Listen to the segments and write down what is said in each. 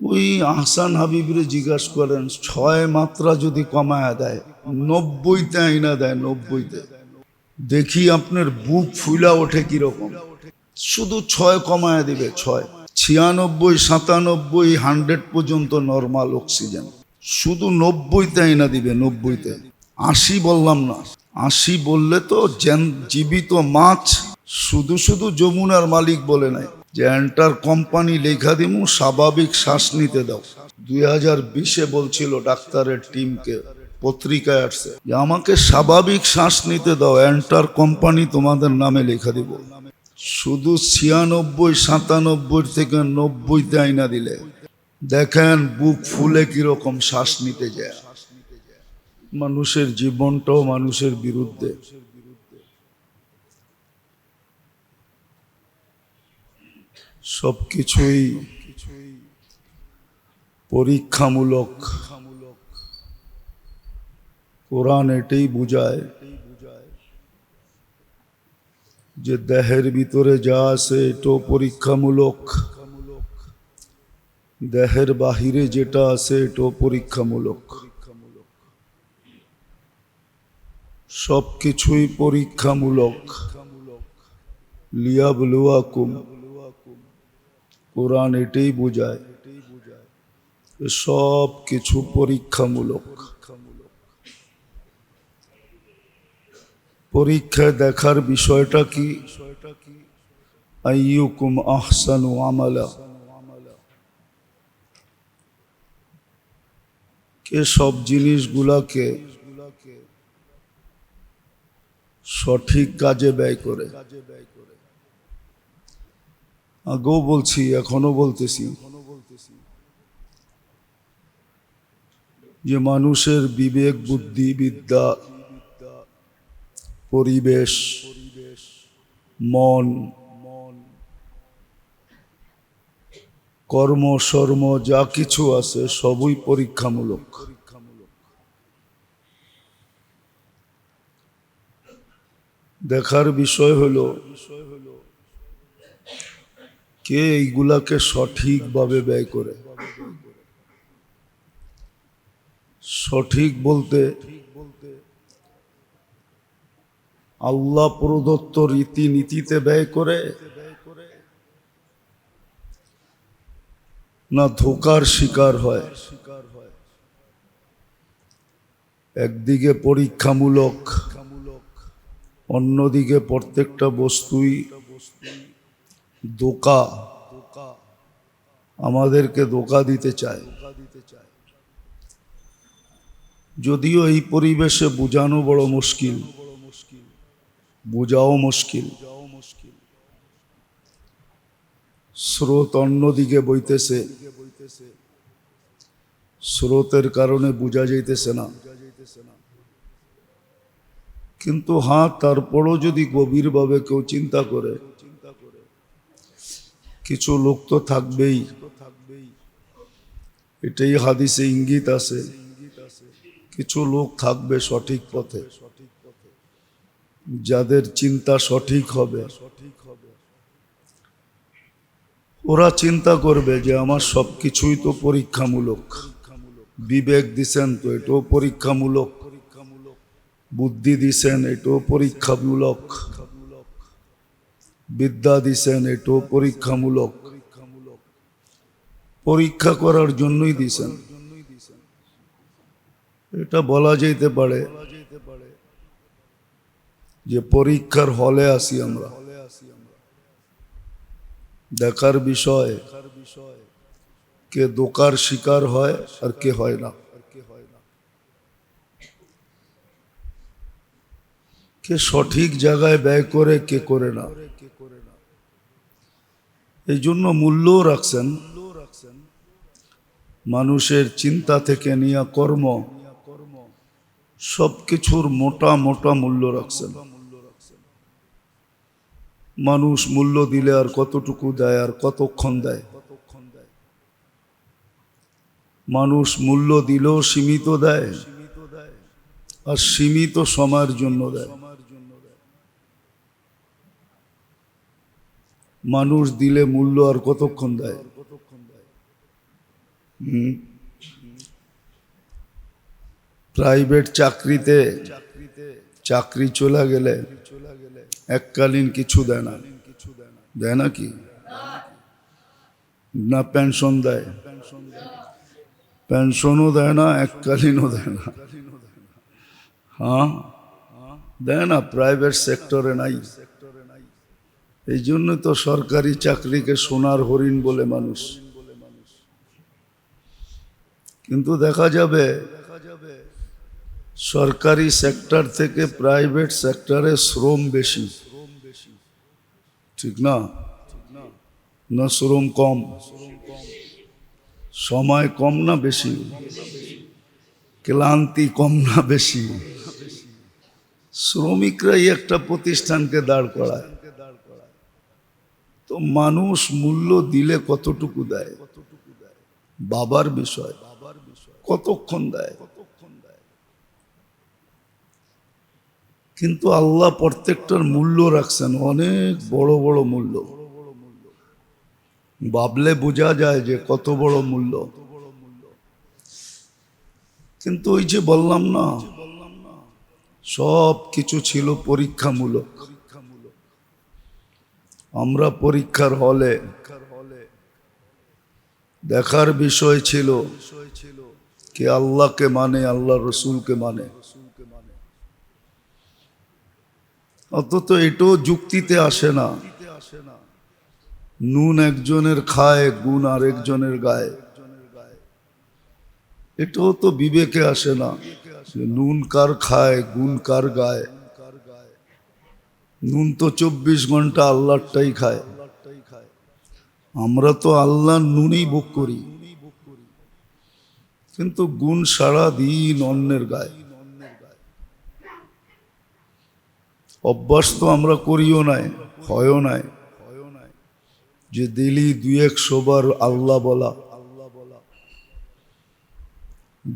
ওই আহসান হাবিবরে জিজ্ঞাসা করেন, ছয় মাত্রা যদি কমায় দেয়, নব্বইতে আইনা দেয়, নব্বইতে। দেখি আপনার বুক ফুলা ওঠে কীরকম। শুধু ছয় কমায় দিবে, ছয়। ছিয়ানব্বই, সাতানব্বই, হান্ড্রেড পর্যন্ত নর্মাল অক্সিজেন। শুধু নব্বইতে আইনা দিবে, নব্বইতে। আশি বললাম না। আশি বললে তো জীবিত মাছ শুধু শুধু যমুনার মালিক বলে নাই। যে এন্টার কোম্পানি লেখা দিমু স্বাভাবিক শ্বাস নিতে দাও। দুই হাজার বিশে বলছিল ডাক্তারের টিমকে, পত্রিকায় আসছে। যে আমাকে স্বাভাবিক শ্বাস নিতে দাও, এন্টার কোম্পানি তোমাদের নামে লেখা দিব। শুধু ছিয়ানব্বই, সাতানব্বই থেকে নব্বইতে আইনা দিলে। দেখেন বুক ফুলে কীরকম শ্বাস নিতে যায়। মানুষের জীবনটাও মানুষের বিরুদ্ধে। সব কিছুই পরীক্ষামূলক। কোরআন এটাই বুঝায় যে দেহের ভিতরে যা আছে এটাও পরীক্ষামূলক। দেহের বাহিরে যেটা আছে এটাও পরীক্ষামূলক। সব কিছুই পরীক্ষামূলক। লিয়াবলুয়াকুম। কোরআন এটাই বোঝায় সব কিছু পরীক্ষামূলক। পরীক্ষায় দেখার বিষয়টা কি? আইয়ুকুম আহসানু আমালা। কে সব জিনিসগুলাকে সঠিক কাজে ব্যয় করে? আগেও বলছি এখনও বলতেছি। যে মানুষের বিবেক, বুদ্ধি, বিদ্যা, পরিবেশ, মন, কর্ম, সর্ম, যা কিছু আছে, সবই পরীক্ষামূলক। দেখার বিষয় হলো বিষয় হলো কে এইগুলাকে সঠিকভাবে ব্যয় করে? সঠিক বলতে আল্লাহ প্রদত্ত রীতিনীতিতে ব্যয় করে? না ধোকার শিকার হয়? একদিকে পরীক্ষামূলক, অন্যদিকে প্রত্যেকটা বস্তুই দোকা। আমাদেরকে দোকা দিতে চায়। যদিও এই পরিবেশে বোঝানো বড় মুশকিল, বোঝাও মুশকিল। স্রোত অন্যদিকে বইতেছে। স্রোতের কারণে বোঝা যাইতেছে না। কিন্তু হ্যাঁ তারপরও যদি গভীরভাবে কেউ চিন্তা করে কিছু লোক তো থাকবেই। এটাই হাদিসে ইঙ্গিত আছে। কিছু লোক থাকবে সঠিক পথে। যাদের চিন্তা সঠিক হবে। ওরা চিন্তা করবে যে আমার সব কিছুই তো পরীক্ষামূলক। বিবেক দিছেন তো এটাও পরীক্ষামূলক। বুদ্ধি দিছেন এটাও পরীক্ষামূলক। বিদ্যা দিছেন এটাও পরীক্ষামূলক। পরীক্ষা করার জন্যই দিছেন। এটা বলা যেতে পারে যে পরীক্ষার হলে আসি আমরা। দেখার বিষয় কে দোকার শিকার হয় আর কে হয় না। কে সঠিক জায়গায় ব্যয় করে কে করে না। এই জন্য মূল্যও রাখছেন। মানুষের চিন্তা থেকে নিয়ে কর্ম সব কিছুর মোটা মোটা মূল্য রাখছেন। মানুষ মূল্য দিলে আর কতটুকু দেয় আর কতক্ষণ দেয়? মানুষ মূল্য দিলেও সীমিত দেয় আর সীমিত সময়ের জন্য দেয়। মানুষ দিলে মূল্য আর কতক্ষণ দেয়? প্রাইভেট চাকরিতে চাকরি চলে গেলে এককালীন কিছু দেয় না। দেয় না কি? না পেনশন দেয়। পেনশনও দেয় না, এককালীনও দেয় না। হ্যাঁ? দেয় না, প্রাইভেট সেক্টরে নাই। এই জন্য তো সরকারি চাকরিকে সোনার হরিণ বলে মানুষ। কিন্তু দেখা যাবে, সরকারি সেক্টর থেকে প্রাইভেট সেক্টরে শ্রম বেশি। ঠিক না? না শ্রম কম। সময় কম না বেশি? ক্লান্তি কম না বেশি? শ্রমিকরাই একটা প্রতিষ্ঠানকে দাঁড় করায়। তো মানুষ মূল্য দিলে কতটুকু দেয়? বাবার বিষয়। কতক্ষণ দেয়? কিন্তু আল্লাহ প্রত্যেকটার মূল্য রাখছেন, অনেক বড় বড় মূল্য। ভাবলে বোঝা যায় যে কত বড় মূল্য। কিন্তু ওই যে বললাম না সব কিছু ছিল পরীক্ষামূলক। আমরা পরীক্ষার হলে দেখার বিষয় ছিল কে আল্লাহকে মানে আল্লাহ রসুলকে মানে। অন্তত এটাও যুক্তিতে আসে না। নুন একজনের খায়, গুণ আরেকজনের গায়ে। এটাও তো বিবেকে আসে না নুন কার খায়, গুণ কার গায়ে। নুন তো চব্বিশ ঘণ্টা আল্লাহটাই খায়। আমরা তো আল্লাহ নুনই ভোগ করি। কিন্তু গুণ সারা দিন অন্যের গায়ে। অভ্যাস তো আমরা করিও নাই, হয়ও নাই। যে দিলি দুই একশো বার আল্লাহ বলা।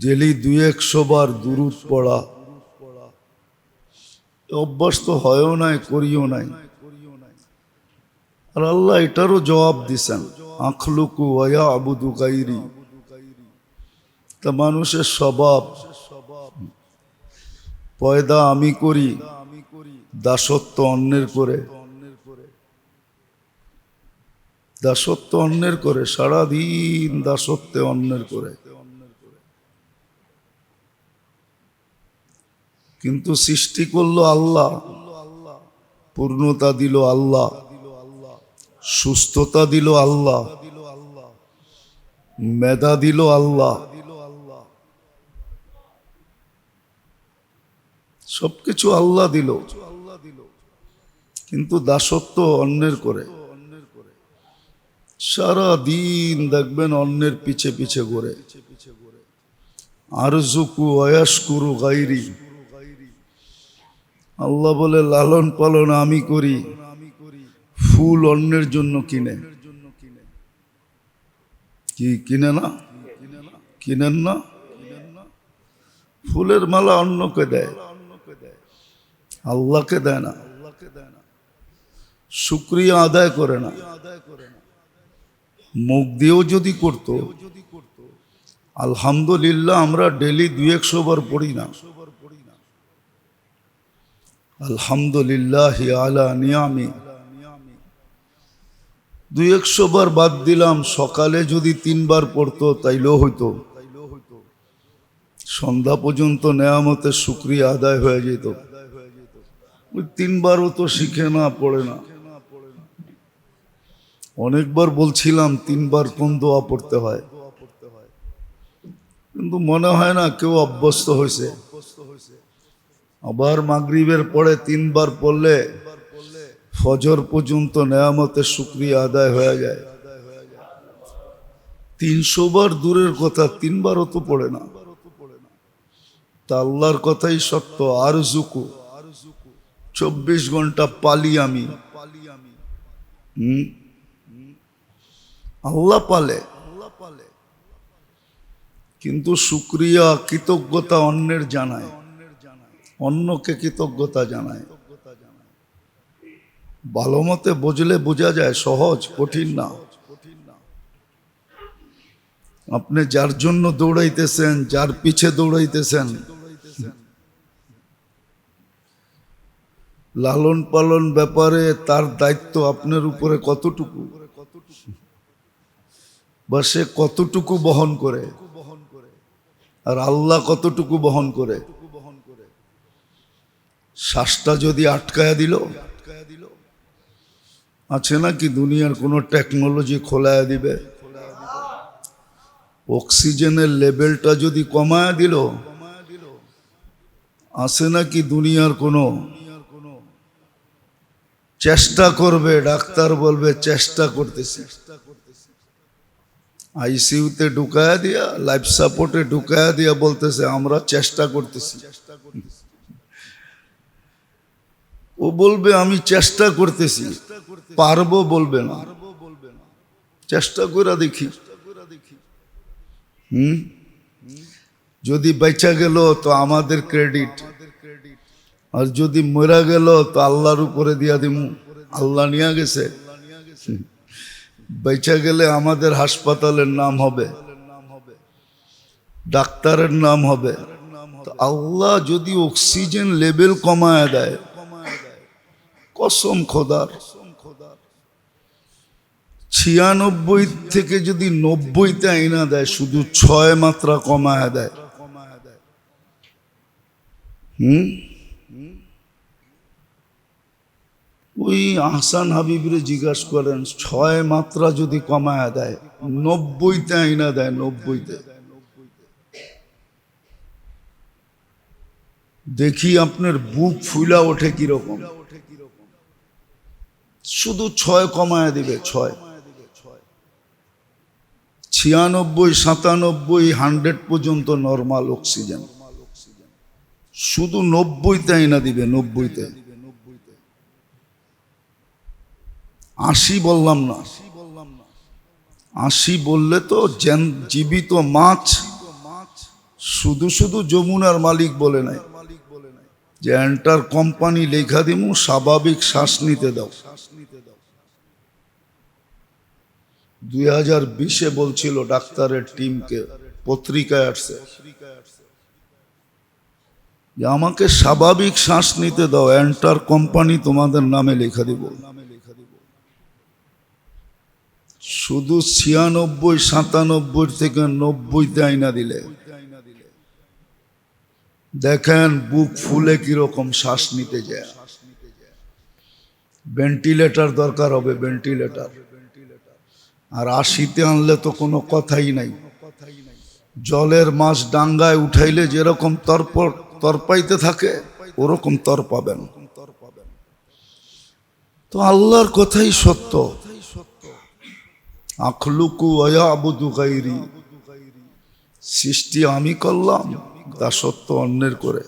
ডেলি দুই একশো বার দুরুদ পড়া। এ অভ্যাস হয়ও নাই, করিও নাই। আর আল্লাহ এটারও জবাব দিছেন, আখলুকু ওয়া আবুদু গাইরি। তা মানুষের স্বভাব, পয়দা আমি করি, দাসত্ব অন্যের করে। দাসত্ব অন্যের করে, সারাদিন দাসত্বে অন্যের করে। কিন্তু সৃষ্টি করল আল্লাহ, পূর্ণতা দিল আল্লাহ, সুস্থতা দিল আল্লাহ, মেধা দিল আল্লাহ। সবকিছু আল্লাহ দিল। কিন্তু দাসত্ব অন্যের করে। সারা দিন দেখবেন অন্যের পিছে পিছে ঘুরে। আরজুকু অয়াসকুরু গাইরি আল্লাহ বলে, লালন পালন আমি করি। ফুল অন্যের জন্য কিনে। কি কিনে না? কিনেন না? ফুলের মালা অন্যকে দেয়। আল্লাহকে দেয় না। শুক্রিয়া আদায় করে না। মুখ দিয়েও যদি করত, আলহামদুলিল্লাহ আমরা ডেলি দুই একশো বার পড়ি না। আলহামদুলিল্লাহ আলা নিয়ামি। দুই একশো বার বাদ দিলাম, সকালে যদি তিনবার পড়তো তাইলেও হইতো। সন্ধ্যা পর্যন্ত নেয়ামতের শুক্রিয়া আদায় হয়ে যেত। ওই তিনবারও তো শিখে না, পড়ে না। অনেকবার বলছিলাম, তিনবার কোন দোয়া পড়তে হয়। কিন্তু মনে হয় না কেউ অভ্যস্ত হয়েছে। আবার মাগরিবের পরে তিনবার পড়লে ফজর পর্যন্ত নেয়ামতের শুক্রিয়া আদায় হয়ে যায়। তিনশো বার দূরের কথা তিনবারও তো পড়ে না। তা আল্লাহর কথাই সত্য, আর জুকু চব্বিশ ঘণ্টা পালি আমি। আল্লাহ পালে। কিন্তু শুক্রিয়া, কৃতজ্ঞতা অন্যের জানায়। অন্যকে কৃতজ্ঞতা জানায়। ভালো মতে বুঝলে বোঝা যায়, সহজ, কঠিন না। আপনি যার জন্য দৌড়াইতেছেন, যার পিছে দৌড়াইতেছেন লালন পালন ব্যাপারে তার দায়িত্ব আপনার উপরে কতটুকু? বা সে কতটুকু বহন করে? আর আল্লাহ কতটুকু বহন করে? শ্বাসটা যদি আটকায়া দিল, আছে নাকি দুনিয়ার কোনো টেকনোলজি খোলায়া দিবে? অক্সিজেনের লেভেলটা যদি কমায়া দিল, আছে নাকি দুনিয়ার কোনো? চেষ্টা করবে, ডাক্তার বলবে, চেষ্টা করতেছি। আইসিইউতে ঢুকায়া দিয়া লাইফ সাপোর্টে ঢুকায়া দিয়া বলতেছে, আমরা চেষ্টা করতেছি চেষ্টা করতেছি। ও বলবে, আমি চেষ্টা করতেছি। পারব বলবে না। চেষ্টা করে দেখি। হুম? যদি বেচা গেল তো আমাদের ক্রেডিট। আর যদি মরা গেল তো আল্লাহর উপরে দিয়া দিমু। আল্লাহ নিয়ে গেছে। বেচা গেলে আমাদের হাসপাতালের নাম হবে। ডাক্তারের নাম হবে। আল্লাহ যদি অক্সিজেন লেভেল কমায় দেয় কসম খোদার। ছিয়ানব্বই থেকে যদি নব্বইতে আইনা দেয়, শুধু ছয় মাত্রা কমায় দেয়। হুম? ওই আহসান হাবিবরে জিজ্ঞাসা করেন, ছয় মাত্রা যদি কমায় দেয়, নব্বইতে আইনা দেয়, নব্বইতে। দেখি আপনার বুক ফুলা ওঠে কীরকম। শুধু ছয় কমায় দিবে, ছয়। ছিয়ানব্বই, সাতানব্বই, হান্ড্রেড পর্যন্ত নর্মাল অক্সিজেন। শুধু নব্বইতে আইনা দিবে নব্বইতে আশি বললাম না। আশি বললে তো জীবিত মাছ শুধু শুধু যমুনার মালিক বলে নাই। যে এন্টার কোম্পানি লেখা দিমু, স্বাভাবিক শ্বাস নিতে দাও। দুই হাজার বিশে বলছিল ডাক্তারের টিমকে, পত্রিকায় আসছে। আমাকে স্বাভাবিক শ্বাস নিতে দাও এন্টার কোম্পানি তোমাদের নামে লেখা দিব। শুধু ছিয়ানব্বই, সাতানব্বই থেকে নব্বইতে আইনা দিলে। দেখেন বুক ফুলে কীরকম শ্বাস নিতে যায়। ভেন্টিলেটর দরকার হবে, ভেন্টিলেটর। আর আশিতে আনলে তো কোনো কথাই নাই। জলের মাছ ডাঙ্গায় উঠাইলে যেরকম তরপ তরপাইতে থাকে, ওরকম তর পাবেন। তো আল্লাহর কথাই সত্য। আখলুকু অয়াবুদু গাইরি। সৃষ্টি আমি করলাম সত্য অন্যের করে।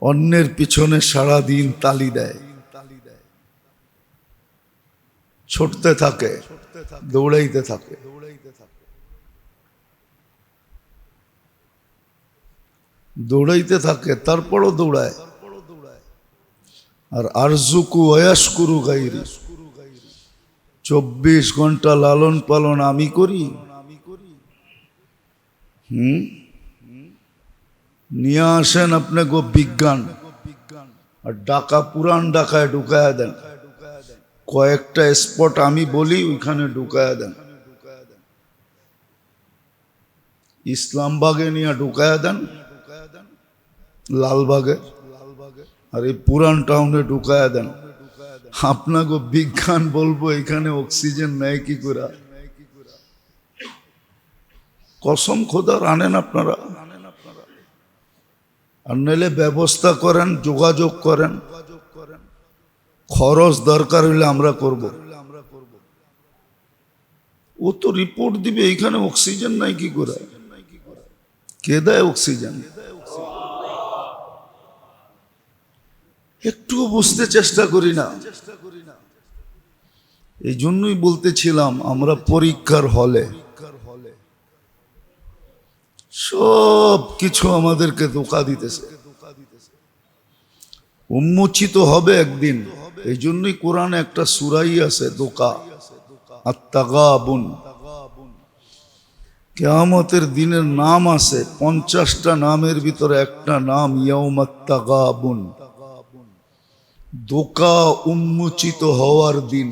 অন্যের পিছনে সারা দিন তালি দেয়। ছুটতে থাকে, দৌড়াইতে থাকে। দৌড়াইতে থাকে, তারপরও দৌড়ায়। আর আরজুকু অয়াসকুরু গাইরি। চব্বিশ ঘণ্টা লালন পালন আমি করি। হুম? নিয়ে আসেন আপনি গো বিজ্ঞান। আর ডাকা পুরান ডাকায় ঢুকায় দেন। কয়েকটা স্পট আমি বলি, ওইখানে ঢুকায় দেন। ইসলামবাগে নিয়ে ঢুকায় দেন, লালবাগে। আর এই পুরান টাউনে ঢুকায় দেন। আপনাকে বিজ্ঞান বলব, এখানে অক্সিজেন নেয় কি করে? কসম খোদার আনেন আপনারা। আর নইলে ব্যবস্থা করেন, যোগাযোগ করেন। খরচ দরকার হইলে আমরা করব। ও তো রিপোর্ট দিবে, এখানে অক্সিজেন নাই কি করে? কে দেয় অক্সিজেন একটুও বুঝতে চেষ্টা করি না। এই জন্যই বলতেছিলাম, আমরা পরীক্ষার হলে। সব কিছু আমাদেরকে ধোকা দিতেছে। উন্মোচিত হবে একদিন। এই জন্যই কোরআনে একটা সুরাই আছে দোকা আত্মাগাবুন কেয়ামতের দিনের নাম আছে, পঞ্চাশটা নামের ভিতরে একটা নাম ইয়ৌমাত্তাগাবুন দোকা উন্মোচিত হওয়ার দিন।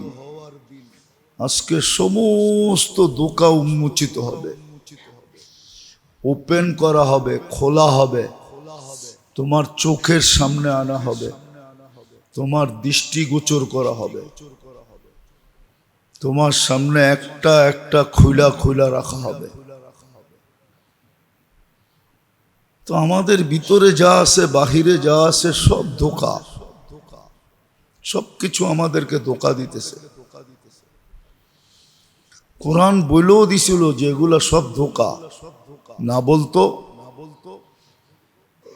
আজকে সমস্ত দোকা উন্মোচিত হবে। ওপেন করা হবে, খোলা হবে। তোমার চোখের সামনে আনা হবে। তোমার দৃষ্টিগোচর করা হবে। তোমার সামনে একটা একটা খুলা খুলা রাখা হবে। তো আমাদের ভিতরে যা আছে, বাহিরে যা আছে, সব ধোকা। সব কিছু আমাদেরকে ধোকা দিতেছে। কোরআন বলেও দিছিল যে এগুলা সব ধোকা। না বলতো?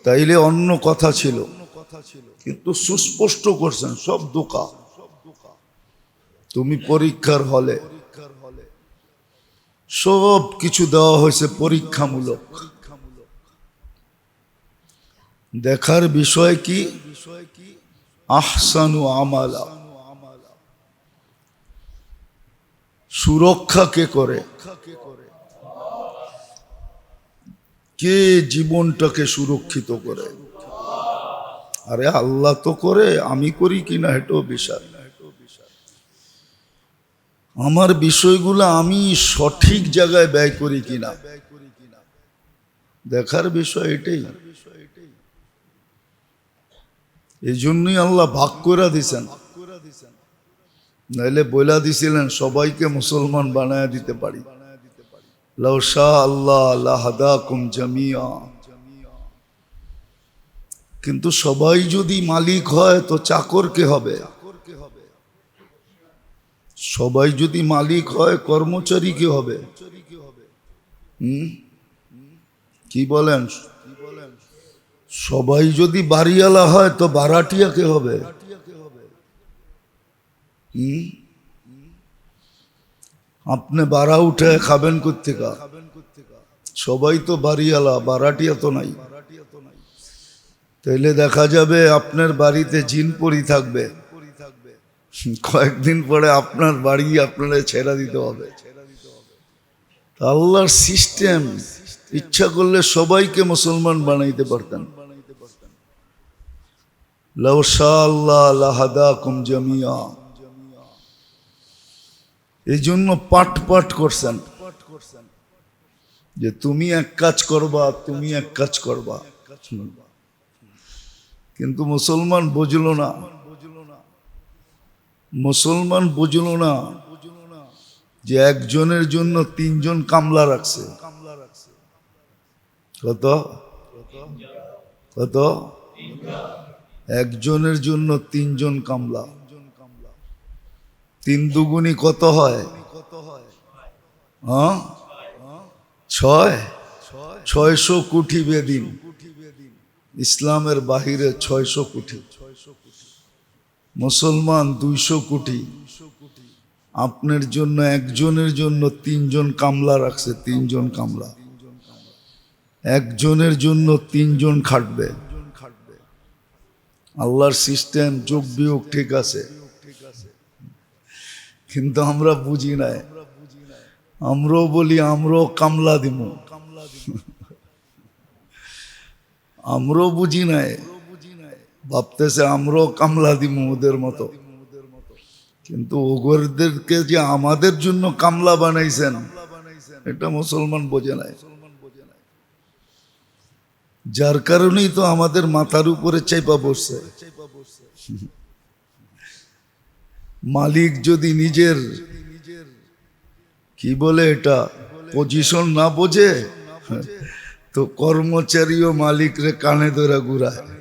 তাইলে অন্য কথা ছিল। কিন্তু সুস্পষ্ট করছেন, সব ধোকা তুমি পরীক্ষার হলে সব কিছু দেওয়া হয়েছে পরীক্ষামূলক। দেখার বিষয় কি? আহসানু আমালা। সুরক্ষা কে করে? কে জীবনটাকে সুরক্ষিত করে? আরে আল্লাহ তো করে, আমি করি কিনা এটাও বিষয়। আমার বিষয়গুলো আমি সঠিক জায়গায় ব্যয় করি কিনা। দেখার বিষয় এটাই। এই জন্যই আল্লাহ ভাগ করে দিছেন। নাইলে বইলা দিছিলেন, সবাইকে মুসলমান বানায় দিতে পারি। লাউ শাহ আল্লাহ আল্লাহ হাদাকুম জামিয়া কিন্তু সবাই যদি মালিক হয় তো চাকর কে হবে? সবাই যদি মালিক হয়, কর্মচারী কি হবে? কি বলেন? সবাই যদি বাড়িওয়ালা হয় তো বারাটিয়া কে হবে? আপনি বাড়া উঠে খাবেন কোথেকা সবাই তো বাড়িওয়ালা, বারাটিয়া তো নাই। তাইলে দেখা যাবে আপনার বাড়িতে জিন পরি থাকবে। কয়েকদিন পরে আপনার বাড়ি আপনারা ছেড়া দিতে হবে। আল্লাহর সিস্টেম, ইচ্ছা করলে সবাইকে মুসলমান বানাইতে পারতেন। এই জন্য পাট পাট করছেন। যে তুমি এক কাজ করবা, তুমি এক কাজ করবা। কিন্তু মুসলমান বুঝলো না। মুসলমান বুঝলো না যে একজনের জন্য তিনজন কামলা রাখছে। কত? কত? একজনের জন্য তিনজন কামলা। তিন দুগুনি কত হয়? হ্যাঁ? ছয়? ছয়শো কোটি বেদিন। ইসলামের বাহিরে ছয়শো কোটি। মুসলমান দুইশো কোটি। আপনার জন্য, একজনের জন্য তিনজন কামলা রাখছে, তিনজন কামলা। একজনের জন্য তিনজন খাটবে। আল্লাহর সিস্টেম যোগ বিয়োগ ঠিক আছে। কিন্তু আমরা বুঝি নাই। আমরাও বলি, আমরাও কামলা দিব আমরাও বুঝি নাই। ভাবতেছে আমরাও কামলা দিব ওদের মতো। কিন্তু ওগরদেরকে যে আমাদের জন্য কামলা বানাইছেন, এটা মুসলমান বোঝে নাই। যার কারণেই তো আমাদের মাথার উপরে চাইপা বসছে। মালিক যদি নিজের, কি বলে এটা পজিশন না বোঝে তো কর্মচারী ও মালিকরে কানে ধরে ঘুরায়।